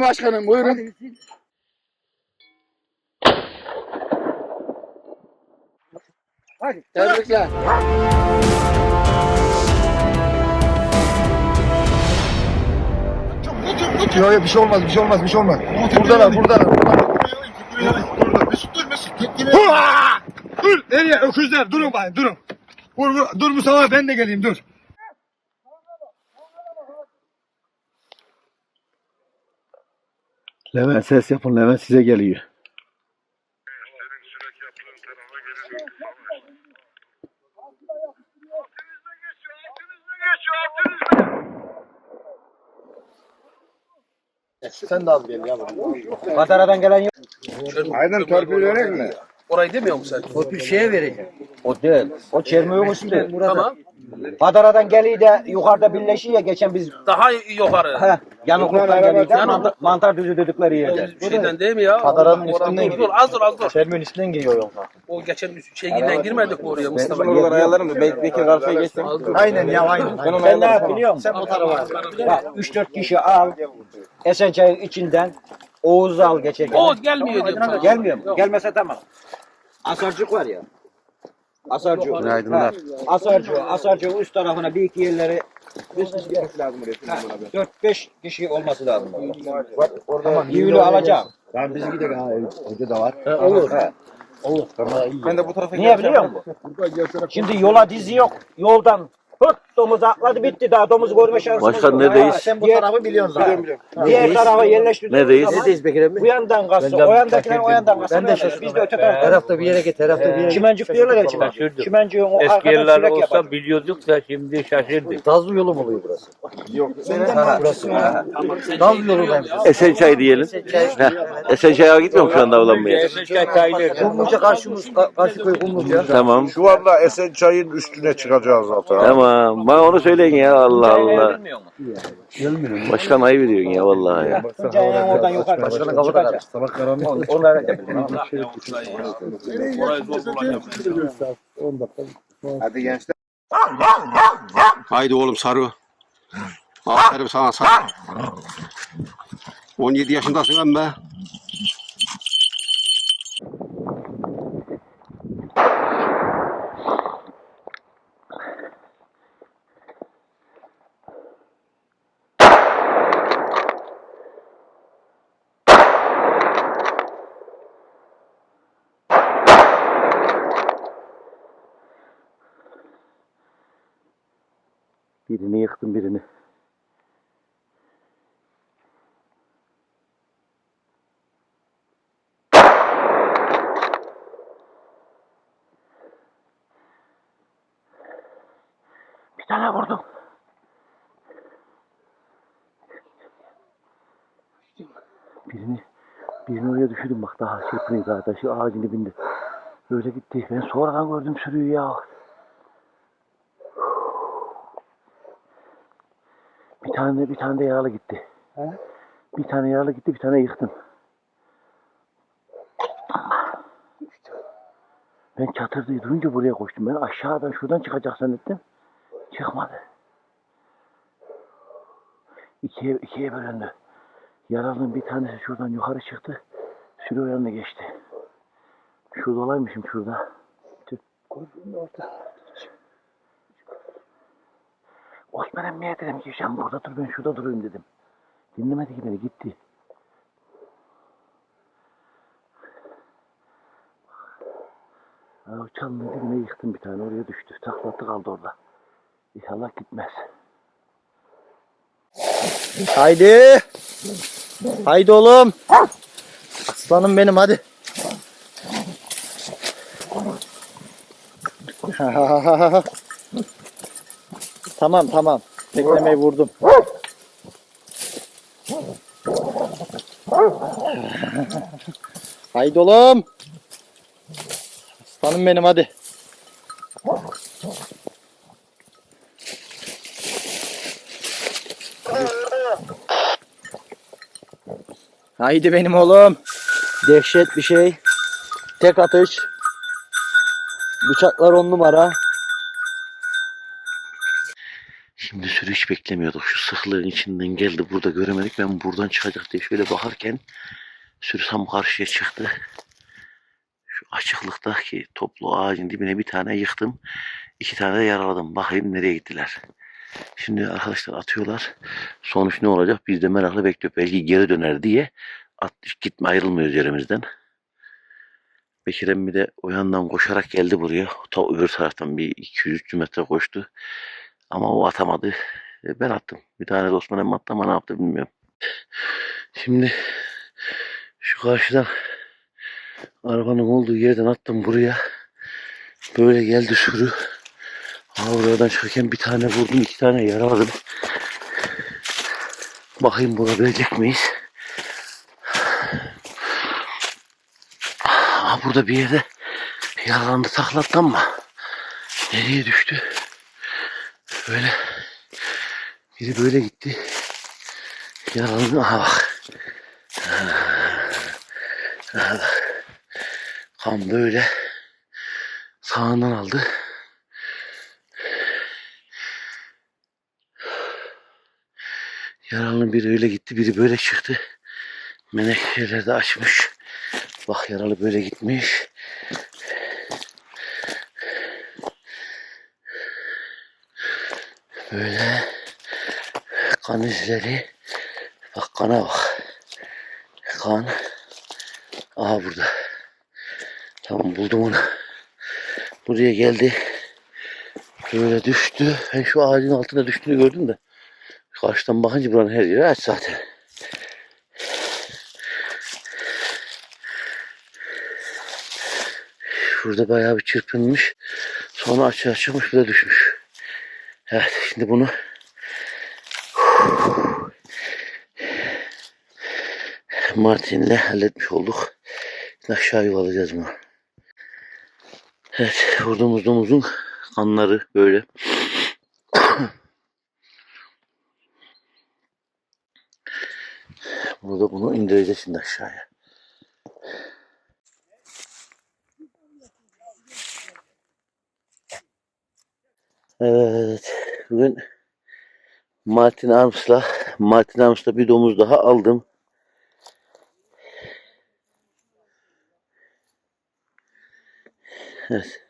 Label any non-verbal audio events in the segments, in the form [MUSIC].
Başkanım buyurun. Hadi. Tebrikler. Yok yok bir şey olmaz bir şey olmaz bir şey olmaz. Buradalar buradalar. buradalar. Mesut dur Mesut. Dur nereye öküzler durun bakayım durun. Vur, vur, dur Mustafa ben de geleyim dur. Levent ses yapın Levent size geliyor. Sen de az gel ya. Patara'dan gelen yok. Aydın torpil verek mi? Orayı demiyor musun sen? O bir şeye verecek. O değil. O çermiğin üstü. Tamam. Patara'dan geliyor de yukarıda birleşiyor ya geçen biz Daha yukarı. Heh, yanıklıktan geliyor de mantar, mantar düzü dedikleri yerde. O şeyden değil mi ya? Padaranın üstünden dur, az dur az dur. Çermiğin üstünden geliyor yolda. O geçen şeyinden girmedik mi oraya Mustafa? ayarlarım da belki karşıya geçtim. Aynen ya aynen. Sen ne yap biliyor musun? Sen bu tarafa. Bak 3-4 kişi al. Esençay'ın içinden Oğuz'u al geçerken. Oğuz gelmiyor sana. Gelmiyor mu? Gelmese tamam. Asarcık var ya. Asarcık. Günaydınlar. Ha, Asarcık. Asarcık üst tarafına bir iki yerleri üst lazım buraya. 4-5 kişi olması lazım. Tamam. Yivili alacağım. Tamam biz gidelim ha hoca da var. Olur. Olur. Ben de bu tarafa Niye biliyor musun? Şimdi yola dizi yok. Yoldan Hırt domuz atladı bitti daha domuz görme şansımız Başkan yok. neredeyiz? Ha, Sen bu tarafı biliyorsun zaten. Diğer tarafa yerleştirdiğimiz Neredeyiz? Neredeyiz Bekir Bu yandan kalsın, o yandakiler o yandan kalsın. Ben de şaşırdım. Biz de öte tarafta. Her hafta bir yere git, her hafta bir yere git. Çimencik diyorlar ya çimencik. Şaşırdım. Çimenciğin o Eski arkadan yerler sürek yapar. olsa biliyorduk da şimdi şaşırdık. Tazlı yolu mu oluyor burası? Dal yolu ben. Esençay diyelim. Heh. Esençay'a gitmiyor mu şu anda avlanmaya? Esençay kayılır. Kumluca karşımız, karşı köy Kumluca. Tamam. Şu anda Esençay'ın üstüne çıkacağız zaten. Tamam. Bana onu söyleyin ya Allah Allah. Başkan ayıp ediyorsun ya vallahi ya. Ceyhan oradan yukarı. Başkanın kafa da Sabah karanlık. Onlara yapalım. Orayı zor bulacağım. Hadi gençler. Haydi oğlum sarı. Aferin sana sarı. 17 yaşındasın lan be. Birini yıktım birini. Bir tane vurdum. Birini birini oraya düşürdüm bak daha çırpınıyor daha taşı ağacın dibinde. Böyle gitti. Ben sonradan gördüm sürüyü ya. Bir tane bir tane de yaralı gitti. Bir tane yaralı gitti, bir tane yıktım. Ben çatırdı duyunca buraya koştum. Ben aşağıdan şuradan çıkacak zannettim. Çıkmadı. İkiye, ikiye bölündü. Yaralının bir tanesi şuradan yukarı çıktı. Sürü yanına geçti. Şurada olaymışım şurada. Tüh. Osman emmiye dedim ki sen burada dur ben şurada durayım dedim. Dinlemedi ki beni gitti. Çalının dibine yıktım bir tane oraya düştü. Taklattı kaldı orada. İnşallah gitmez. Haydi. Haydi oğlum. Aslanım benim hadi. [LAUGHS] tamam tamam. Teklemeyi vurdum. Haydi oğlum. Aslanım benim hadi. Haydi benim oğlum. Dehşet bir şey. Tek atış. Bıçaklar on numara. Şimdi sürü hiç beklemiyorduk. Şu sıklığın içinden geldi. Burada göremedik. Ben buradan çıkacak diye şöyle bakarken sürü tam karşıya çıktı. Şu açıklıktaki toplu ağacın dibine bir tane yıktım. iki tane de yaraladım. Bakayım nereye gittiler. Şimdi arkadaşlar atıyorlar. Sonuç ne olacak? Biz de merakla bekliyoruz. Belki geri döner diye at, gitme ayrılmıyoruz yerimizden. Bekir emmi de o yandan koşarak geldi buraya. Ta öbür taraftan bir 200-300 metre koştu. Ama o atamadı. E, Ben attım. Bir tane de Osman emmi attı ama ne yaptı bilmiyorum. Şimdi şu karşıdan arabanın olduğu yerden attım buraya. Böyle geldi sürü. Oradan çıkarken bir tane vurdum, iki tane yaraladım. Bakayım bulabilecek miyiz? Ha burada bir yerde yaralandı taklattı ama nereye düştü? Böyle biri böyle gitti. Yaralandı. Aha bak. Aha bak. Kan böyle sağından aldı. Yaralının biri öyle gitti, biri böyle çıktı. Menekşeler de açmış. Bak yaralı böyle gitmiş. Böyle kan izleri. Bak kana bak. Kan. Aha burada. Tamam buldum onu. Buraya geldi. Böyle düştü. Ben şu ağacın altına düştüğünü gördüm de. Karşıdan bakınca buranın her yeri aç zaten. Şurada bayağı bir çırpınmış. Sonra açığa çıkmış bir de düşmüş. Evet şimdi bunu Martin'le halletmiş olduk. Şimdi aşağı yuvalayacağız bunu. Evet vurduğumuz domuzun kanları böyle. Burada bunu indireceğiz şimdi aşağıya. Evet. Bugün Martin Arms'la Martin Arms'la bir domuz daha aldım. Evet.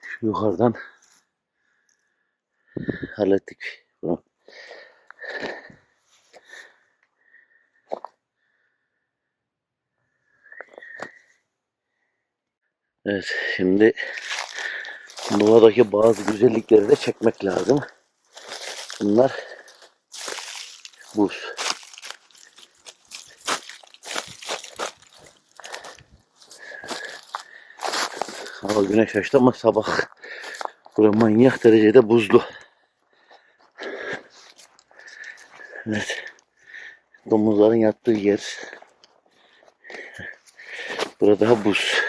Şu yukarıdan hallettik bunu. Evet, şimdi doğadaki bazı güzellikleri de çekmek lazım. Bunlar buz. Hava güneş açtı ama sabah bura manyak derecede buzlu. Evet. Domuzların yattığı yer. Burada buz.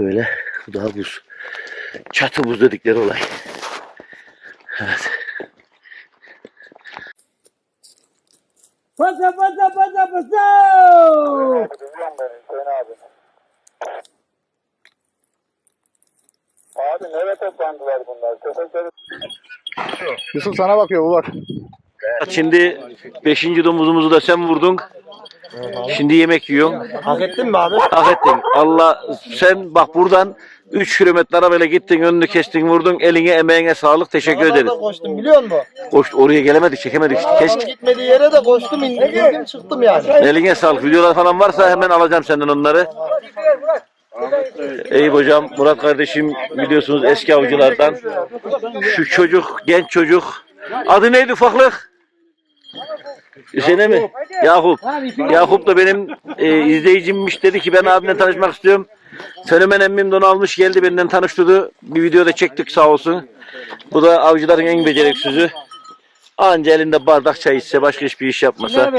Bu daha buz. Çatı buz dedikleri olay. Evet. Pasa pasa pasa pasa. Yusuf sana bakıyor bu bak. Şimdi beşinci domuzumuzu da sen vurdun. Şimdi yemek yiyorsun. Hak ettin mi abi? Hak ettin. Allah sen bak buradan 3 kilometre arabayla gittin önünü kestin vurdun eline emeğine sağlık teşekkür ederiz. Arabada koştum biliyor musun? Koş, oraya gelemedik çekemedik. Arabanın Keşke. gitmediği yere de koştum indim girdim çıktım yani. Eline sağlık. Videolar falan varsa hemen alacağım senden onları. Eyüp hocam, Murat kardeşim biliyorsunuz eski avcılardan. Şu çocuk, genç çocuk. Adı neydi ufaklık? Hüseyin mi? Yakup. Yakup da benim e, izleyicimmiş dedi ki ben abimle tanışmak istiyorum. Fenomen emmim de onu almış geldi benden tanıştırdı. Bir videoda çektik sağ olsun. Bu da avcıların en beceriksizü. Anca elinde bardak çay içse başka hiçbir iş yapmasa.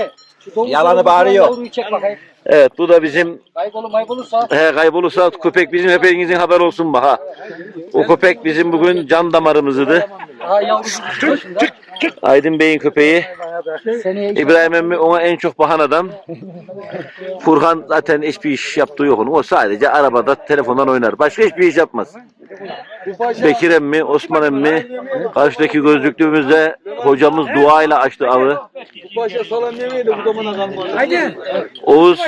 Yalanı bağırıyor. Evet bu da bizim Kaybolu kaybolursa. he, kaybolursa köpek bizim hepinizin haber olsun bak ha. O köpek bizim bugün can damarımızdı. Ha yavrusu. Aydın Bey'in köpeği. İbrahim emmi ona en çok bakan adam. Furkan zaten hiçbir iş yaptığı yok onun. O sadece arabada telefondan oynar. Başka hiçbir iş yapmaz. Bekir emmi, Osman emmi, karşıdaki gözlüklüğümüzde hocamız duayla açtı avı. Oğuz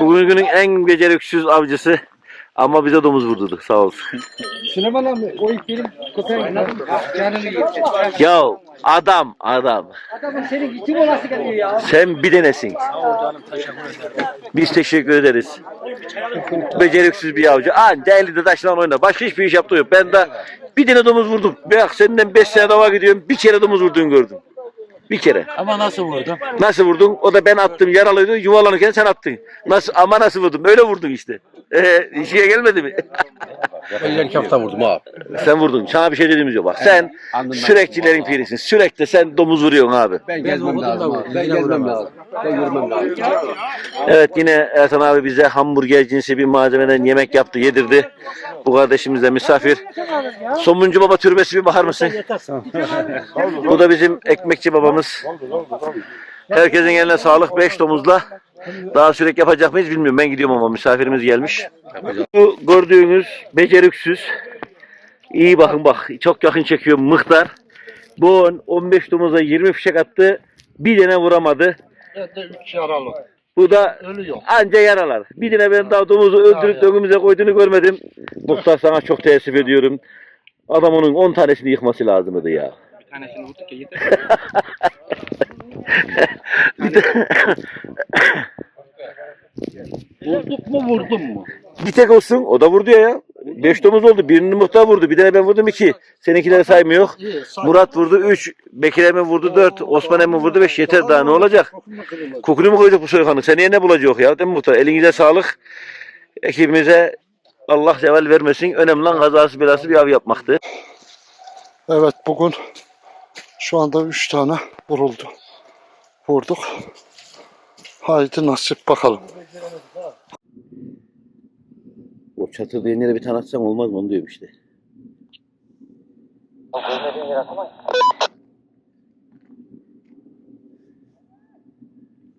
bugünün en beceriksiz avcısı ama bize domuz vurdurdu sağ olsun. Süleyman abi o ilk benim köpeğim. Canını. Ya adam adam Adamın senin itim olası geliyor ya. sen bir denesin. Biz teşekkür ederiz. Beceriksiz bir avcı. Anca elinde taşla oynar. Başka hiçbir iş yaptığı yok. Ben de bir tane domuz vurdum. Bak senden 5 sene dava gidiyorum. Bir kere domuz vurduğunu gördüm. Bir kere. Ama nasıl vurdun? Nasıl vurdun? O da ben attım yaralıydı. Yuvalanırken sen attın. Nasıl ama nasıl vurdum? Öyle vurdun işte. Ee, işe gelmedi mi? Ben hafta vurdum abi. sen vurdun. Sana bir şey dediğimiz yok. Bak sen sürekçilerin pirisin. Sürekli sen domuz vuruyorsun abi. Ben gezmem lazım abi. Ben gezmem lazım. Ben görmem lazım. Evet yine Ertan abi bize hamburger cinsi bir malzemeden yemek yaptı, yedirdi. Bu kardeşimiz de misafir. Somuncu Baba türbesi bir bakar mısın? Bu da bizim ekmekçi babamız. Herkesin eline sağlık. Beş domuzla. Daha sürekli yapacak mıyız bilmiyorum. Ben gidiyorum ama misafirimiz gelmiş. Bu gördüğünüz beceriksiz. İyi bakın bak. Çok yakın çekiyor mıhtar. Bu 15 domuza 20 fişek attı. Bir tane vuramadı. Üç yaralı. Bu da Ölüyor. anca yaralar. Bir tane ben daha domuzu öldürüp önümüze koyduğunu görmedim. Muhtar sana çok teessüf ediyorum. Adam onun 10 tanesini yıkması lazımdı ya. Bir tanesini vurduk ya yeter. [LAUGHS] Bir de- [LAUGHS] Vurduk mu vurdum mu? bir tek olsun o da vurdu ya ya. 5 domuz oldu. Birini muhtar vurdu. Bir tane ben vurdum 2. Seninkileri saymıyor. Murat vurdu 3. Bekir Emin vurdu 4. Osman Emin vurdu 5. Yeter daha ne olacak? Kokunu mu koyduk bu soykanı? Seneye ne bulacak ya? Değil mi muhtar? Elinize sağlık. Ekibimize Allah zeval vermesin. Önemli olan kazası belası bir av yapmaktı. Evet bugün şu anda üç tane vuruldu. Vurduk. Haydi nasip bakalım. O çatı diye bir tane atsam olmaz mı onu diyorum işte.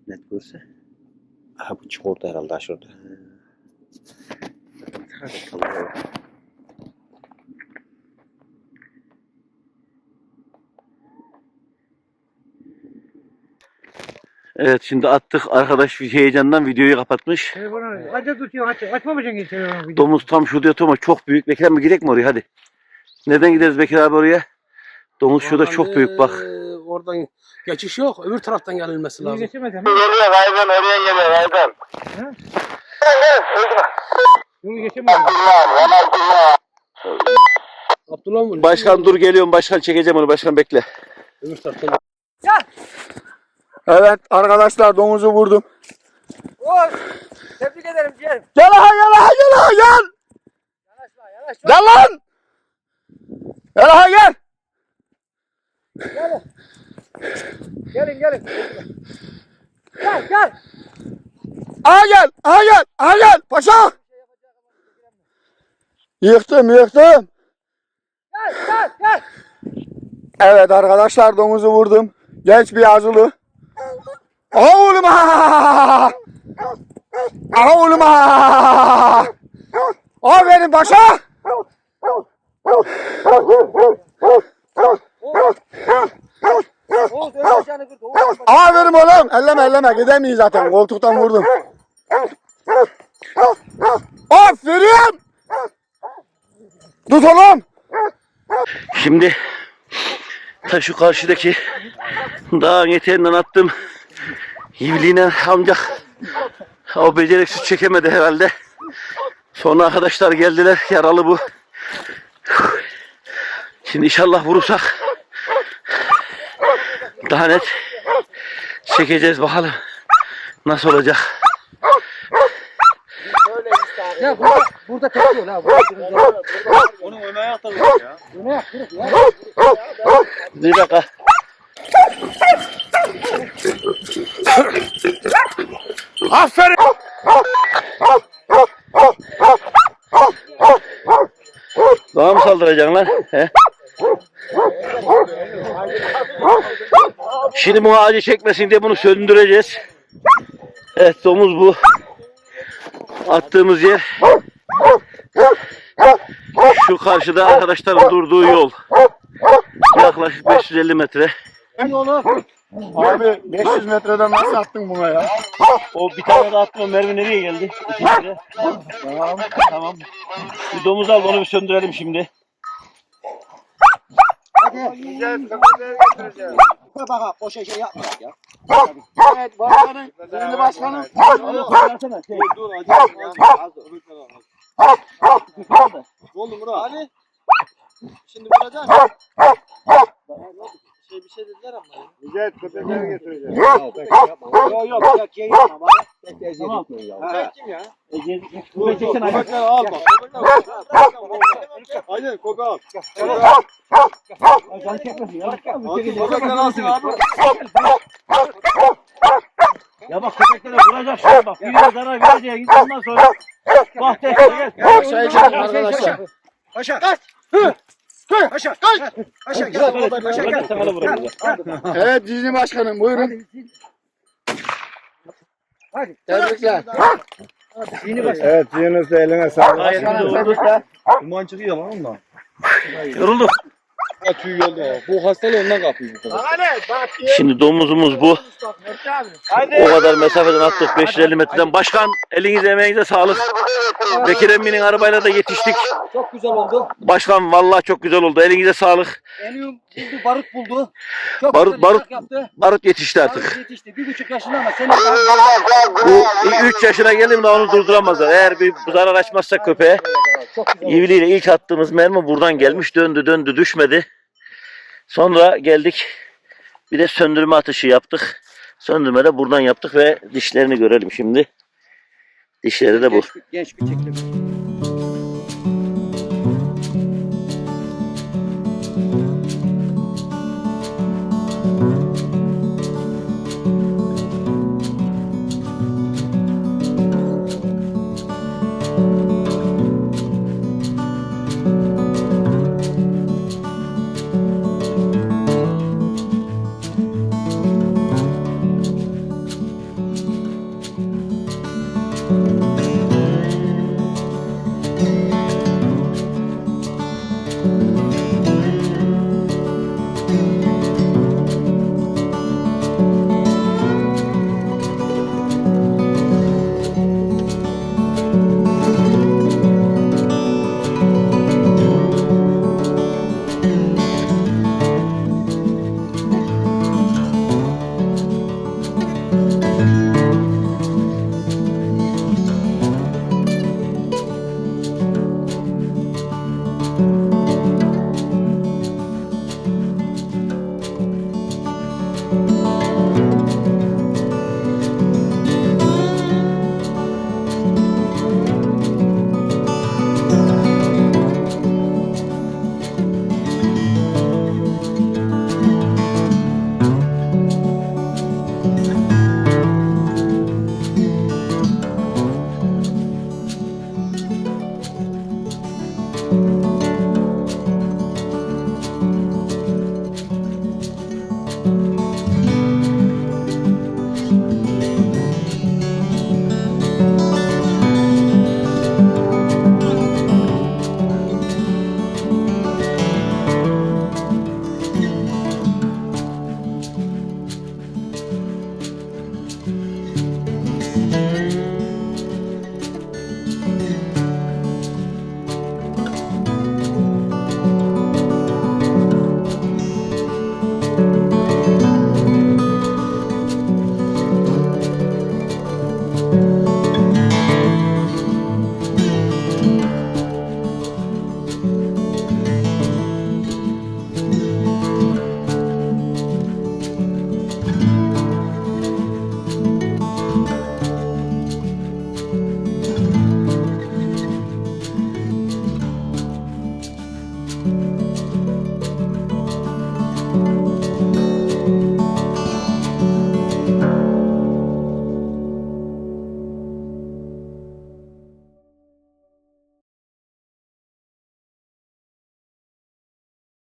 Net görse. Ha bu çikolata herhalde şurada. Evet şimdi attık. Arkadaş heyecandan videoyu kapatmış. Telefonu hadi tutuyor aç. Açmamışsın ki telefonu. Domuz tam şurada yatıyor ama çok büyük. Bekir mi gidelim mi oraya hadi. Neden gideriz Bekir abi oraya? Domuz şurada çok büyük bak. Ee, Oradan geçiş yok. Öbür taraftan gelilmesi lazım. geçemedin? Geliyor Aydan oraya geliyor Aydan. Yolu geçemedin. Abdullah mı? Başkan dur geliyorum. Başkan çekeceğim onu. Başkan bekle. Öbür taraftan. Evet arkadaşlar domuzu vurdum. Oy! Tebrik ederim ciğerim. Gel ha gel ha gel ha gel. Gel lan. Gel ha gel. Gelin gelin. Gel gel. Ha gel ha gel ha gel paşa. Yıktım yıktım. Gel gel gel. Evet arkadaşlar domuzu vurdum. Genç bir yazılı. Aha oğlum ha. Aha oğlum ha. Aferin paşa. Aferin oğlum. Elleme elleme gidemeyiz zaten. Koltuktan vurdum. Aferin. Tut oğlum. Şimdi ta şu karşıdaki dağın eteğinden attım. Yivliğine amcak o beceriksiz çekemedi herhalde. Sonra arkadaşlar geldiler. Yaralı bu. Şimdi inşallah vurursak daha net çekeceğiz bakalım nasıl olacak. Ya burada, burada ha. Burada Onun öne ayakta ya. Ya. Bir dakika. Aferin. Bana mı saldıracaksın lan? He? Şimdi bu ağacı çekmesin diye bunu söndüreceğiz. Evet domuz bu. Attığımız yer. Şu karşıda arkadaşların durduğu yol. Yaklaşık 550 metre. Abi 500 metreden nasıl attın buna ya? O bir tane de attım. Mermi nereye geldi? Tamam. Tamam. Bir domuz al onu bir söndürelim şimdi. Bak bak o şey şey yapma ya. Evet başkanım. Değerli başkanım. Oldu Murat. Ali. Şimdi vuracağım. Şey bir şey dediler ama. Güzel köpekleri getireceğim. Yok yok yok şey yapma bana. Tamam. Sen kim ya? Köpeği. Köpekleri al bak. Köpekleri al. Aynen köpeği al. Can çekmesin ya. Köpekleri alsın abi. Ya bak köpeklere vuracak şimdi bak. Birine zarar vereceğiz. Ondan sonra bak tekrar gel. Aşağıya çekin arkadaşlar. Aşağı kaç. Hı. Aşağı kaç. Aşağı gel. Aşağı gel. Sana da vuralım. Evet Cizli başkanım buyurun. Hadi. Tebrikler. Yeni başla. Evet Yunus eline sağlık. Başkanım tebrikler. Duman çıkıyor lan ondan. Yorulduk. Tüy yolda. Bu hastalığı ondan kapıyor bu kadar. Şimdi domuzumuz bu. O kadar mesafeden attık 550 metreden. Başkan elinize emeğinize sağlık. Bekir Emmi'nin arabayla da yetiştik. Çok güzel oldu. Başkan vallahi çok güzel oldu. Elinize sağlık. Enium buldu, barut buldu. Çok Barut- güzel barut- yaptı. Barut yetişti artık. Barut yetişti. Bir buçuk yaşında ama senin Bu 3 yaşına geldim de onu durduramazlar. Eğer bir zarar açmazsak köpeğe. Çok güzel. İvliyle ilk attığımız mermi buradan gelmiş. Döndü döndü düşmedi. Sonra geldik. Bir de söndürme atışı yaptık. Söndürme de buradan yaptık ve dişlerini görelim şimdi. Dişleri de bu. Genç, genç bir çektim.